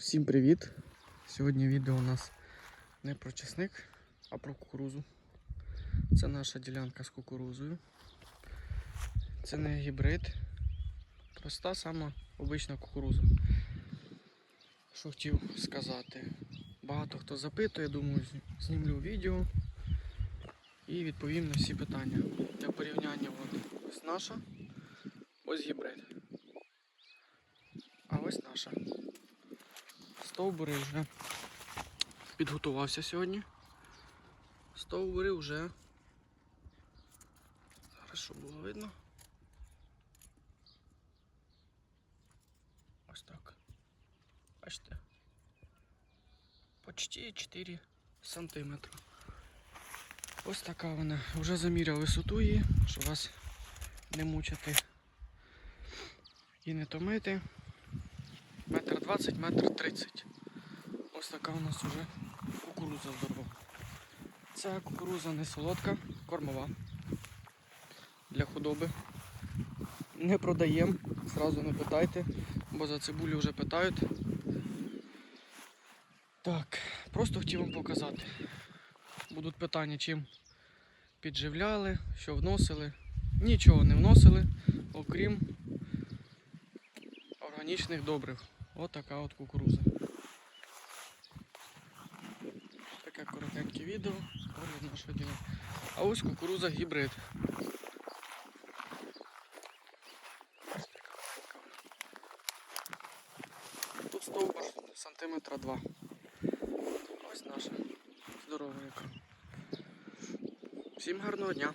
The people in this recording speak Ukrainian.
Всім привіт! Сьогодні відео у нас не про чесник, а про кукурузу. Це наша ділянка з кукурузою. Це не гібрид, проста сама обична кукуруза. Що хотів сказати. Багато хто запитує, думаю, знімлю відео і відповім на всі питання. Для порівняння от, ось наша, ось гібрид. А ось наша. Стовбури вже підготувався сьогодні. Стовбури вже. Зараз щоб було видно. Ось так. Бачите? Почти 4 сантиметри. Ось така вона. Вже заміряв висоту її, щоб вас не мучити і не томити. Метр двадцять, метр тридцять. Ось така у нас вже кукуруза здорова. Ця кукуруза не солодка, кормова. Для худоби. Не продаємо, зразу не питайте, бо за цибулю вже питають. Так, просто хотів вам показати. Будуть питання, чим підживляли, що вносили. Нічого не вносили, окрім органічних добрив. Ось така от кукуруза. Таке коротеньке відео огляд нашого діла. А ось кукуруза гібрид. Тут стовбур сантиметра два. Ось наша здорова яка. Всім гарного дня!